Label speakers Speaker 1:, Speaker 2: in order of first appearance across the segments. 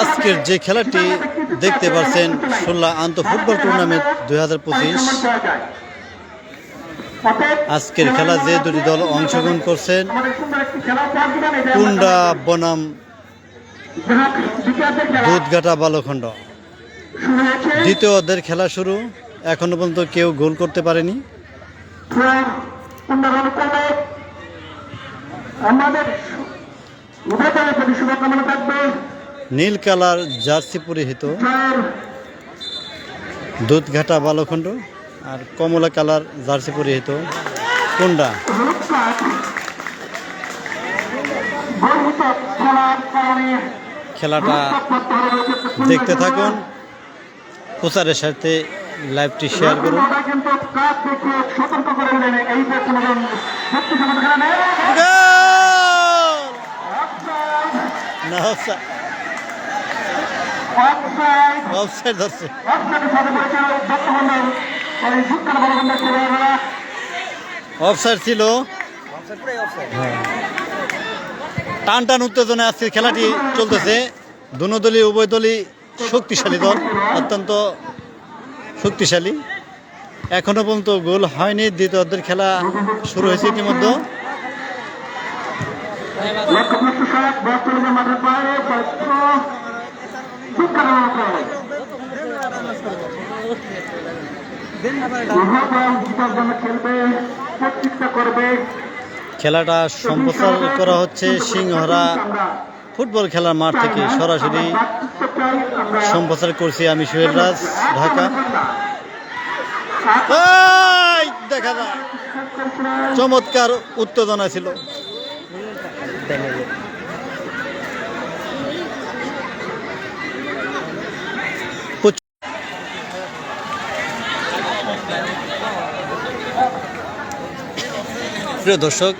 Speaker 1: আজকের যে খেলাটি দেখতে পাচ্ছেন ষোলো আন্ত ফুটবল টুর্নামেন্ট দুই হাজার পঁচিশ। আজকের খেলা যে দুটি দল অংশগ্রহণ করছেন কুন্ডা বনাম দুধঘাটা বালখণ্ড। দ্বিতীয় অর্ধের খেলা শুরু এখনও পর্যন্ত কেউ গোল করতে পারেনি।
Speaker 2: আমাদের উভয় প্রতি শুভকামনা থাকবে।
Speaker 1: নীল কালার জার্সি পরিহিত।
Speaker 2: জয়ের
Speaker 1: দুধঘাটা বালখণ্ড আর কমলা কালার জার্সি পরিহিত। কুন্ডা খেলাটা দেখতে থাকুন। প্রচারের সাথে লাইভটি শেয়ার করুন।
Speaker 2: সতর্ক করে এই
Speaker 1: না অফসাইড
Speaker 2: অফসাইড
Speaker 1: অফসাইড ছিল। টান টান উত্তেজনা আজকে খেলাটি চলতেছে। দুনো উভয় দলই শক্তিশালী দল, অত্যন্ত শক্তিশালী। এখনও পর্যন্ত গোল হয়নি, দ্বিতীয় খেলা শুরু হয়েছে ইতিমধ্যে।
Speaker 2: সড়ক মাঠের বাইরে
Speaker 1: খেলাটা সম্প্রচার করা হচ্ছে সিংহরা ফুটবল খেলার মাঠ থেকে সরাসরি। সম্প্রচার করছি আমি সোহেল রাজ, ঢাকা। দেখা যায় চমৎকার উত্তেজনা ছিল। প্রচ- প্রিয় দর্শক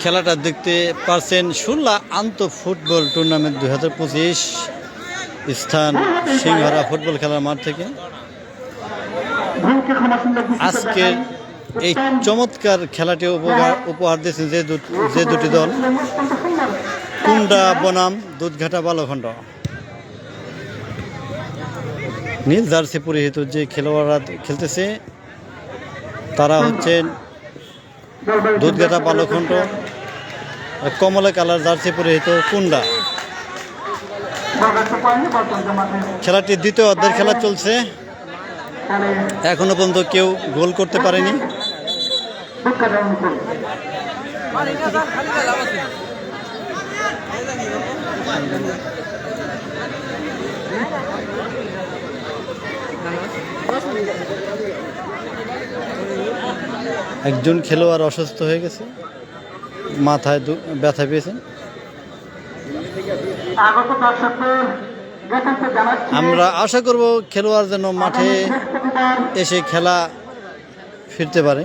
Speaker 1: খেলাটা দেখতে পারছেন সুল্লা আন্ত ফুটবল টুর্নামেন্ট দুই হাজার পঁচিশ স্থান সিংহরা ফুটবল খেলার মাঠ থেকে। আজকের এই চমৎকার খেলাটি উপহার উপহার দিয়েছেন যে যে দুটি দল। কুন্ডা বনাম, দুধঘাটা, বালখণ্ড। নীল জার্সি পরিহিত যে খেলোয়াড়রা খেলতেছে, তারা হচ্ছেন দুধঘাটা, বালখণ্ড, কমলা কালার জার্সি পরিহিত কুন্ডা। খেলাটি দ্বিতীয় অর্ধের খেলা চলছে। এখনও পর্যন্ত কেউ গোল করতে পারেনি। একজন খেলোয়াড় অসুস্থ হয়ে গেছে মাথায় ব্যথা পেয়েছেন আমরা আশা করব খেলোয়াড় যেন মাঠে এসে খেলা ফিরতে পারে।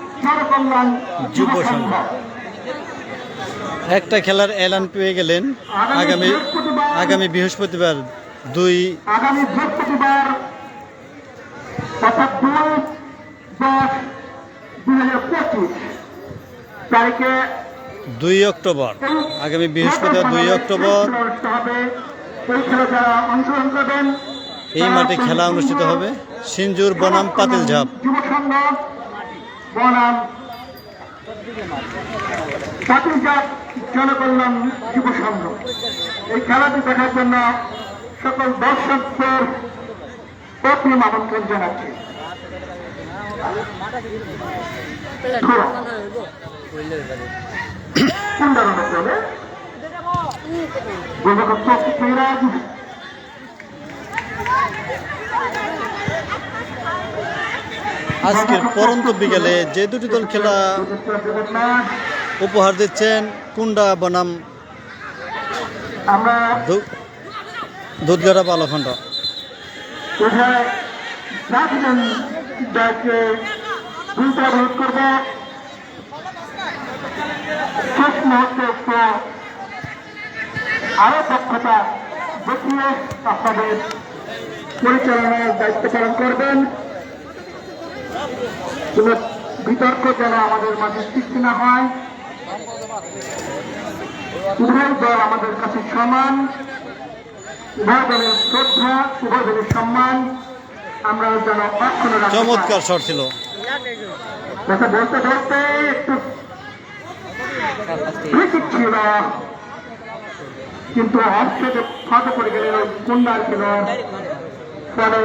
Speaker 2: যুব সংঘ।
Speaker 1: একটা খেলার এলান পেয়ে গেলেন আগামী আগামী বৃহস্পতিবার। দুই
Speaker 2: আগামী বৃহস্পতিবার অর্থাৎ দুই দশ দুই হাজার পঁচিশ তারিখে
Speaker 1: দুই অক্টোবর। আগামী বৃহস্পতিবার দুই অক্টোবর।
Speaker 2: এই
Speaker 1: মাঠে খেলা অনুষ্ঠিত হবে। সিঞ্জুর বনাম পাতিল ঝাপ।
Speaker 2: যুব সংঘ বনাম পাতিলজাত জনকল্যাণ যুব সংঘ। এই খেলাটি দেখার জন্য সকল দর্শকদের অগ্রিম আমন্ত্রণ জানাচ্ছি। ধরনের চলে গোলকত্ব
Speaker 1: আজকের পরন্ত বিকেলে যে দুটি দল খেলা উপহার দিচ্ছেন কুন্ডা বনাম দুধগাড়া বালখণ্ড।
Speaker 2: আরও দক্ষতা দেখিয়ে আপনাদের পরিচালনার দায়িত্ব পালন করবেন। কোনো বিতর্ক যেন আমাদের মাঝে সৃষ্টি না হয়। উভয় দল আমাদের কাছে সমান। উভয় দলের শ্রদ্ধা উভয় দলের সম্মান আমরা যেন পারি।
Speaker 1: চমৎকার শট ছিল।
Speaker 2: কথা বলতে বলতে একটু ছিল কিন্তু অফসেটে ফাঁকা করে গেলেন ওই কন্যার ছিল ফলে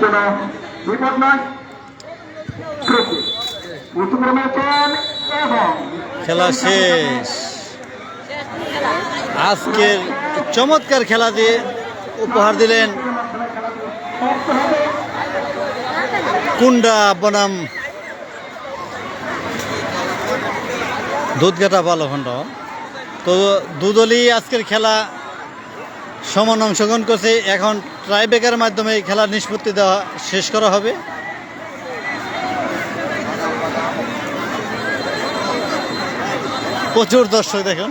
Speaker 2: কোন বিপদ নয়
Speaker 1: খেলা শেষ। আজকের চমৎকার খেলা দিয়ে উপহার দিলেন কুন্ডা বনাম দুধগাটা বালখণ্ড। তো দুদলই আজকের খেলা সমান অংশগ্রহণ করছে। এখন ট্রাইবেকার মাধ্যমে খেলার নিষ্পত্তি দেওয়া শেষ করা হবে। প্রচুর দর্শক দেখুন।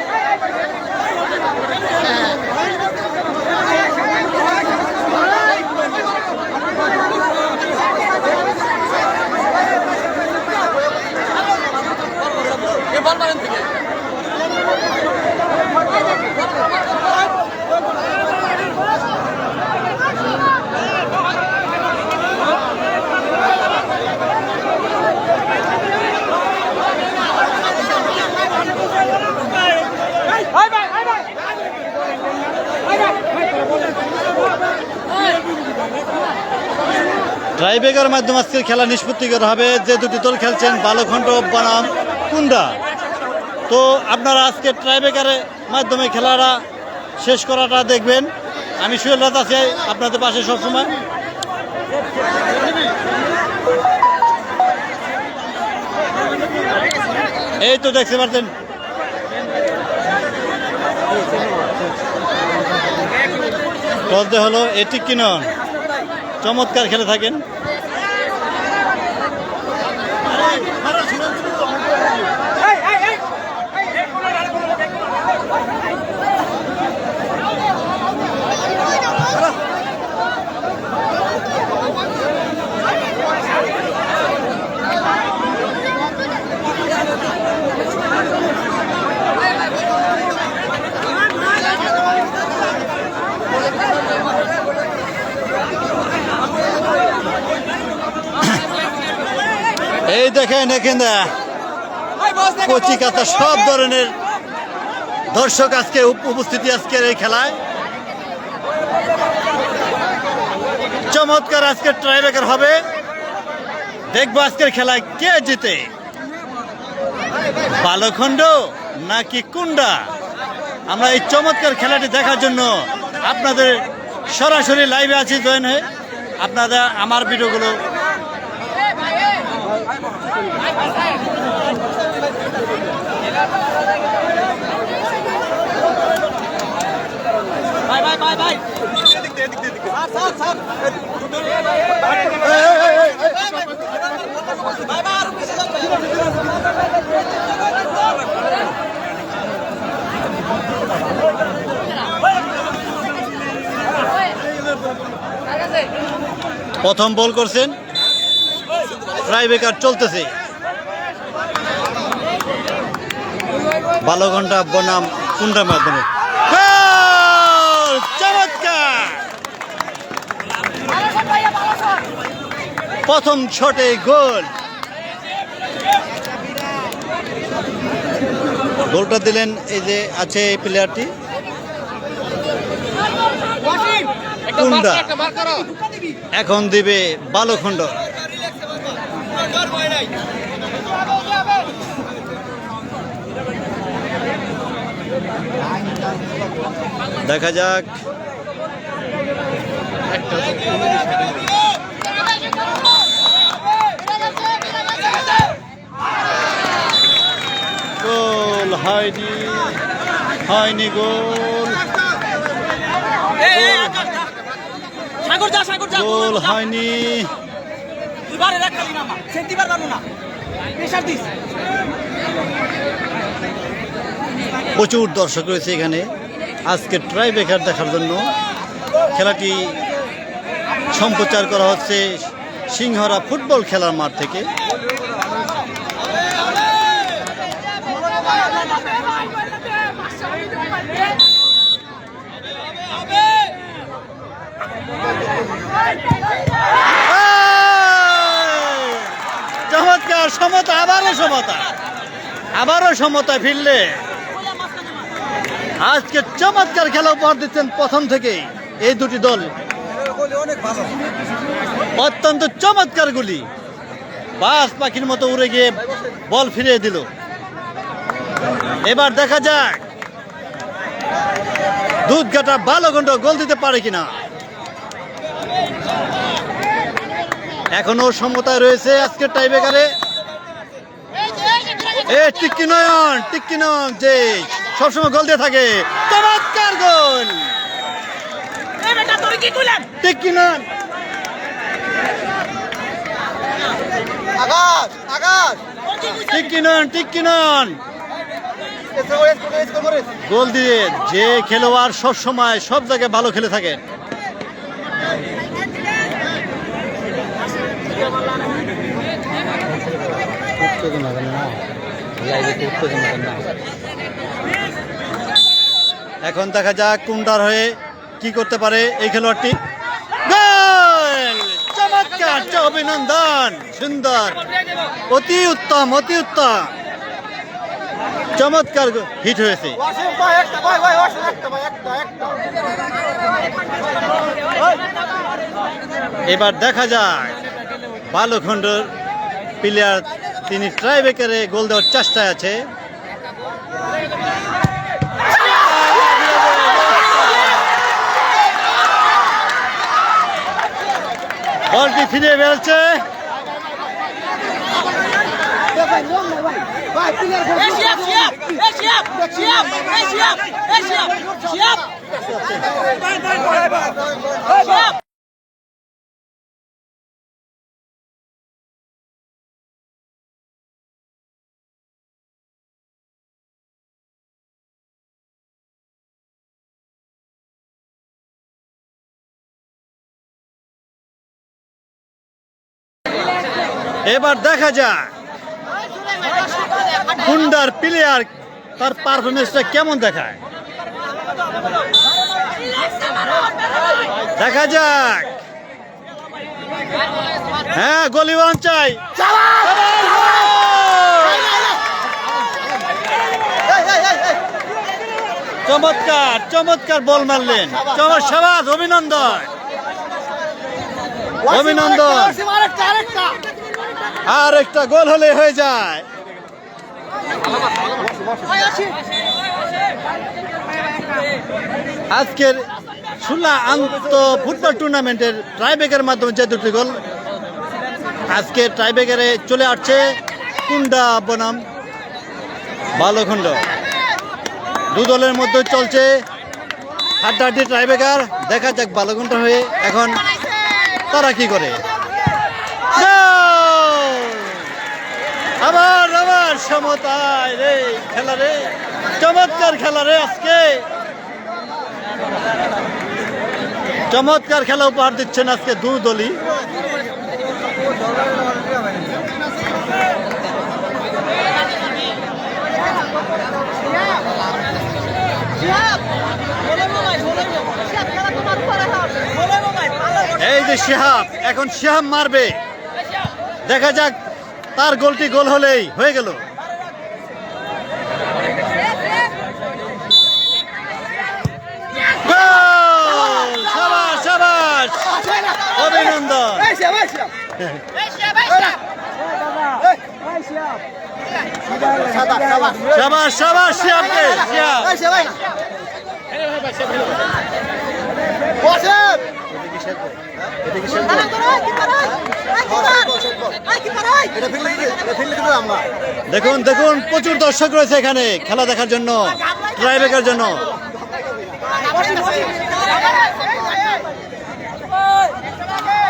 Speaker 1: ট্রাইবেকার মাধ্যমে আজকের খেলা নিষ্পত্তি করা হবে। যে দুটি দল খেলছেন বালখণ্ড বনাম কুন্ডা। তো আপনারা আজকে ট্রাইবেকারের মাধ্যমে খেলাটা শেষ করাটা দেখবেন। আমি সুয়েল রাত আছি আপনাদের পাশে সবসময়। এই তো দেখতে পাচ্ছেন টস হলো এটি কি নন চমৎকার খেলে থাকেন। এই দেখেন এখানে কচি কাতা সব ধরনের দর্শক আজকে উপস্থিতি আজকের এই খেলায়। চমৎকার আজকের ট্রাইবেকার হবে। দেখব আজকের খেলায় কে জিতে। বালখণ্ড নাকি কুন্ডা আমরা এই চমৎকার খেলাটি দেখার জন্য আপনাদের সরাসরি লাইভে আছি, জয়েন হয়ে। আপনারা আমার ভিডিওগুলো প্রথম বল করছেন। ট্রাইবেকার চলতেছে। বারো ঘণ্টা বনাম কুন্ডার মাধ্যমে! প্রথম শটে গোল। গোলটা দিলেন এই যে আছে এই প্লেয়ারটি কুন্ডা। এখন দিবে বালখণ্ড। দেখা যাক। গোল হয়নি হয়নি গোল। গোল হয়নি। প্রচুর দর্শক রয়েছে এখানে। আজকে ট্রাই বেকার দেখার জন্য খেলাটি সম্প্রচার করা হচ্ছে সিংহরা ফুটবল খেলার মাঠ থেকে। চমৎকার, সমতা, আবারও সমতা। আবারও সমতায় ফিরলে। আজকে চমৎকার খেলা উপহার দিচ্ছেন প্রথম থেকেই এই দুটি দল। অত্যন্ত চমৎকার গুলি। বাস পাখির মতো উড়ে গিয়ে বল ফিরিয়ে দিল। এবার দেখা যাক, দুধঘাটা ভালো ঘন্ট গোল দিতে পারে কিনা। এখনও সমতায় রয়েছে আজকের টাইবেকারে এ, টিক্কি নয়ন টিক্কি নয়ন, যে সবসময় গোল দিয়ে থাকে। চমৎকার গোল।
Speaker 3: এই বেটা তোর কি
Speaker 1: টিক্কি নয়ন।
Speaker 4: আকাশ আকাশ।
Speaker 1: টিক্কি নয়ন গোল দিয়ে যে খেলোয়াড় সব সময় সব জায়গায় ভালো খেলে থাকে। এখন দেখা যাক কুন্ডার হয়ে কি করতে পারে এই খেলোয়াড়টি। অভিনন্দন, সুন্দর। অতি উত্তম অতি উত্তম। চমৎকার হিট হয়েছে। এবার দেখা যাক। বালুখণ্ডর প্লেয়ার তিনি ট্রাইবেকারে গোল দেওয়ার চেষ্টায় আছে বলটি ফিরে বেরোচ্ছে
Speaker 3: এই
Speaker 1: এবার দেখা যাক। কুন্ডার প্লেয়ার তার পারফরমেন্সটা কেমন দেখায়? দেখা যাক। হ্যাঁ গলি চাই। চমৎকার চমৎকার বল মারলেন। চমৎ সাবাস, অভিনন্দন। অভিনন্দন। আর একটা গোল হলে হয়ে যায়। আজকের সুলা আন্ত ফুটবল টুর্নামেন্টের ট্রাইবেকের মাধ্যমে যে দুটি গোল, আজকে ট্রাইবেকারে চলে আসছে কুন্ডা বনাম বালখণ্ড। দু দলের মধ্যে চলছে হাড্ডাহাড্ডি ট্রাইবেকার দেখা যাক বালখণ্ড হয়ে এখন তারা কি করে গোল! আবার আবার সমতায় রে, খেলা রে, চমৎকার খেলা রে আজকে। চমৎকার খেলা উপহার দিচ্ছেন আজকে দু দলই। এই যে শিহাব, এখন শিহাব মারবে। দেখা যাক তার গোলটি গোল হলেই হয়ে গেল। অভিনন্দন। দেখুন দেখুন, প্রচুর দর্শক রয়েছে এখানে খেলা দেখার জন্য ট্রাইবেকের জন্য।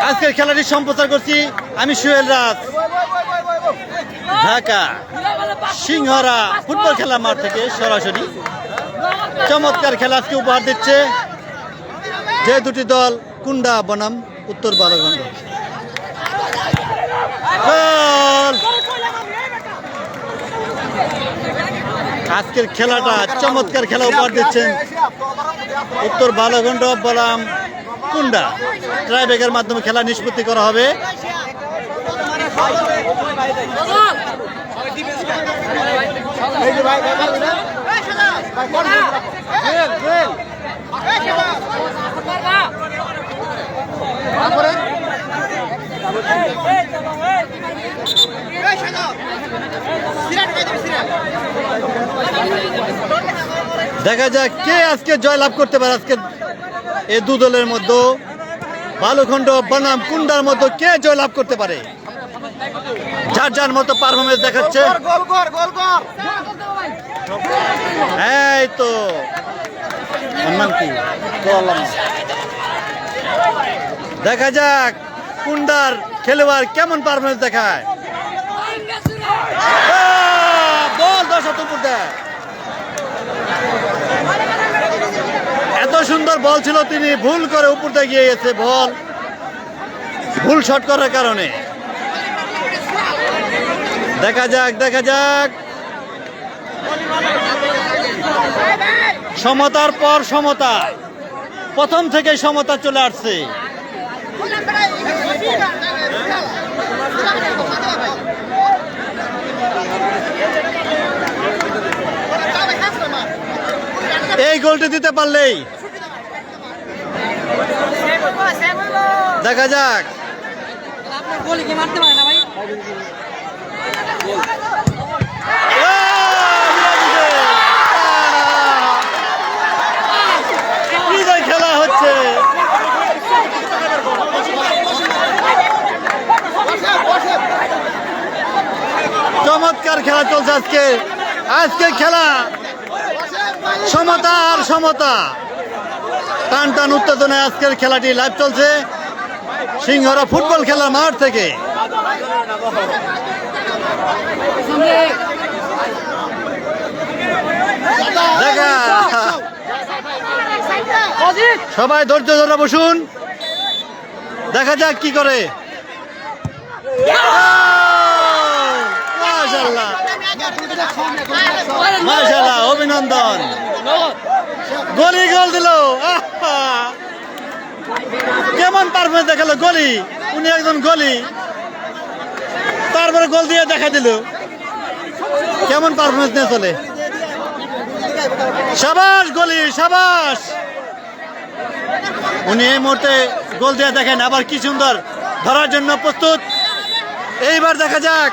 Speaker 1: আজকের খেলাটি সম্প্রচার করছি আমি সুয়েল রাজ। ঢাকা, সিংহরা ফুটবল খেলা মাঠ থেকে সরাসরি। চমৎকার খেলা আজকে উপহার দিচ্ছে। যে দুটি দল, কুন্ডা, বনাম, উত্তর বারগঞ্জ! আজকের খেলাটা চমৎকার খেলা উপহার দিচ্ছেন উত্তর বালগণ্ড বনাম কুন্ডা। ট্রাইবেগের মাধ্যমে খেলা নিষ্পত্তি করা হবে। দেখা যাক কে আজকে জয় লাভ করতে পারে। আজকে এ দু দলের মধ্যে বালুখণ্ড বনাম কুন্ডার মধ্যে কে জয় লাভ করতে পারে? যার যার মতো পারফরমেন্স দেখাচ্ছে। এই তো। ওর নাম কি দেখা যাক। কুন্ডার খেলোয়াড় কেমন পারফরমেন্স দেখায়? বল দশ এত সুন্দর বল ছিল, তিনি ভুল করে উপর দিয়ে গিয়ে গেছে বল। ভুল শট করার কারণে। দেখা যাক দেখা যাক। সমতার পর সমতা। প্রথম থেকে সমতা চলে আসছে। এই গোলটি দিতে পারলেই। দেখা যাক।
Speaker 3: মারতে পারে না ভাই
Speaker 1: কি যে খেলা হচ্ছে চমৎকার খেলা চলছে আজকে। আজকে খেলা। সমতা আর সমতা। টান টান উত্তেজনায় আজকের খেলাটি লাইভ চলছে। সিংহরা ফুটবল খেলার মাঠ থেকে। সবাই ধৈর্য ধরে বসুন। দেখা যাক কি করে। মাশাল্লাহ অভিনন্দন। গলি গোল দিল। কেমন পারফরমেন্স দেখাল গলি? উনি একজন গলি। তারপরে গোল দিয়ে দেখা দিল। কেমন পারফরমেন্স নিয়ে চলে? সাবাস গলি, সাবাস। উনি এই মুহূর্তে গোল দিয়ে দেখেন, আবার কি সুন্দর ধরার জন্য প্রস্তুত। এইবার দেখা যাক।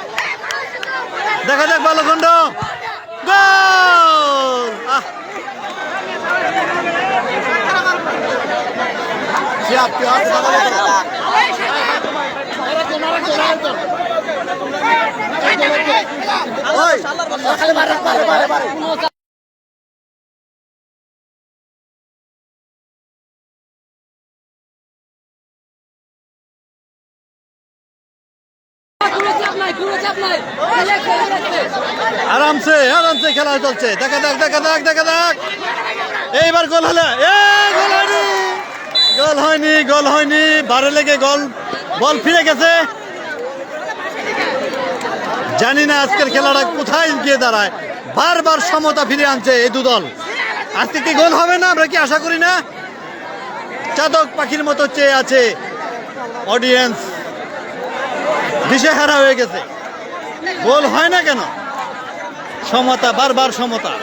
Speaker 1: দেখা যাক বালখণ্ড গোল
Speaker 4: ওই
Speaker 1: আরামসে আরামসে খেলা চলছে। দেখা দেখ দেখা যাক দেখা যাক। এইবার গোল হলে। এ, গোল হয়নি। গোল হয়নি গোল হয়নি। বারে লেগে গোল, বল ফিরে গেছে। জানি না আজকের খেলাটা কোথায় গিয়ে দাঁড়ায়। বারবার সমতা ফিরে আনছে এই দু দল। আজকে কি গোল হবে না? আমরা কি আশা করি না? চাতক পাখির মতো চেয়ে আছে অডিয়েন্স দিশেহারা হয়ে গেছে। গোল হয় না কেন? সমতা, বারবার সমতা।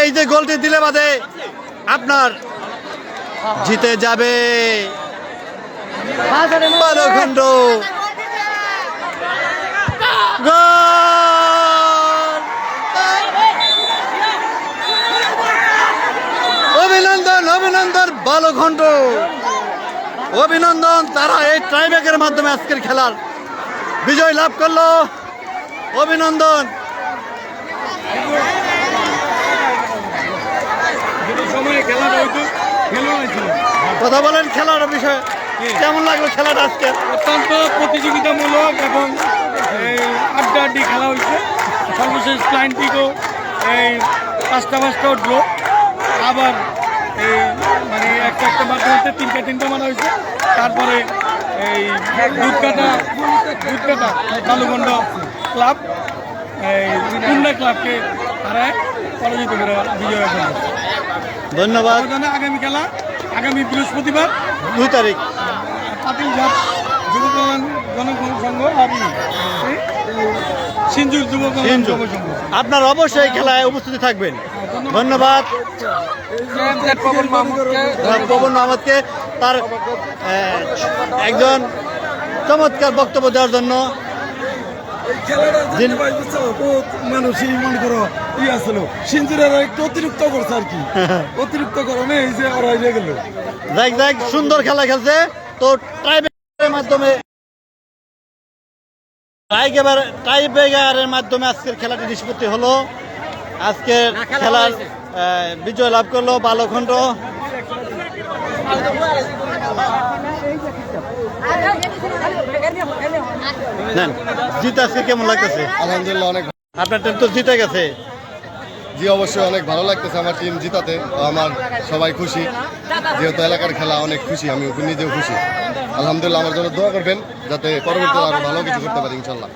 Speaker 1: এই যে গোলটি দিলে বাদে আপনার জিতে যাবে বালখণ্ড অভিনন্দন অভিনন্দন বালখণ্ড অভিনন্দন, তারা এই ট্রাইব্রেকের মাধ্যমে আজকের খেলার বিজয় লাভ করল। অভিনন্দন। কথা বলেন খেলার বিষয়ে। কেমন লাগল খেলাটা আজকে?
Speaker 5: অত্যন্ত প্রতিযোগিতামূলক এবং আড্ডা আড্ডি খেলা হয়েছে। সর্বশেষ ক্লায়েন্টিকও এই পাঁচটা পাঁচটা উঠল। আবার এই একটা একটা মাধ্যমে তিনটা তিনটা মারা হয়েছে। তারপরে এই দুধ কাটা দুধ কালুগণ্ড ক্লাব এই কুন্ডা ক্লাবকে হারায় পরাজিত করে বিজয় অর্জন
Speaker 1: ধন্যবাদ।
Speaker 5: আগামী খেলা আগামী বৃহস্পতিবার।
Speaker 1: দুই তারিখ।
Speaker 5: পাতিল ঝাপ যুব কল্যাণ জনগণ সংঘ আর সিঞ্জুর যুব কল্যাণ
Speaker 1: আপনার অবশ্যই খেলায় উপস্থিত থাকবেন। ধন্যবাদ। পবন মাহমুদকে তার একজন চমৎকার বক্তব্য দেওয়ার জন্য।
Speaker 6: মানুষই মনে করো ই আসছিল সিঞ্জুরের একটু অতিরিক্ত করছে আর কি। অতিরিক্ত কারণে এই যে ওরা হয়ে গেল।
Speaker 1: যাই যাই সুন্দর খেলা খেলছে। তো টাইব্রেকারের মাধ্যমে টাইব্রেকার টাইব্রেকারের মাধ্যমে আজকের খেলাটি নিষ্পত্তি হলো। আজকের খেলার বিজয় লাভ করল বালখণ্ড। নেন জিত আজকে কেমন লাগতেছে?
Speaker 7: আলহামদুলিল্লাহ অনেক
Speaker 1: আপনার টিম তো জিতে গেছে।
Speaker 7: জি অবশ্যই অনেক ভালো লাগতেছে আমার টিম জিতাতে। আমার সবাই খুশি। যেহেতু এলাকার খেলা অনেক খুশি আমি নিজেও খুশি। আলহামদুলিল্লাহ আমার জন্য দোয়া করবেন যাতে পরবর্তীতে আরও ভালো কিছু করতে পারি ইনশাল্লাহ।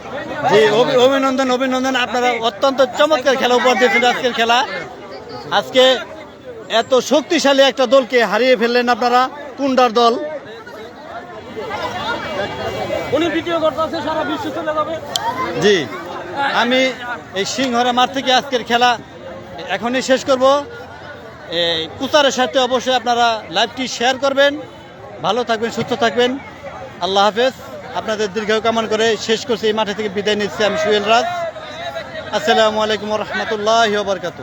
Speaker 1: জি অভি- অভিনন্দন অভিনন্দন। আপনারা অত্যন্ত চমৎকার খেলা উপহার দিয়েছেন আজকের খেলা। আজকে এত শক্তিশালী একটা দলকে হারিয়ে ফেললেন আপনারা কুন্ডার দল।
Speaker 3: উনি ভিডিও করতেছে সারা বিশ্ব চলে যাবে।
Speaker 1: জি আমি এই সিংহরা মাঠ থেকে আজকের খেলা এখনই শেষ করব। এই কুচারের সাথে অবশ্যই আপনারা লাইভটি শেয়ার করবেন। ভালো থাকবেন, সুস্থ থাকবেন। আল্লাহ হাফেজ। আপনাদের দীর্ঘায়ু কামান করে শেষ করছি। এই মাঠে থেকে বিদায় নিচ্ছি আমি সুহেল রাজ। আসসালামু আলাইকুম রহমতুল্লাহ বরকাত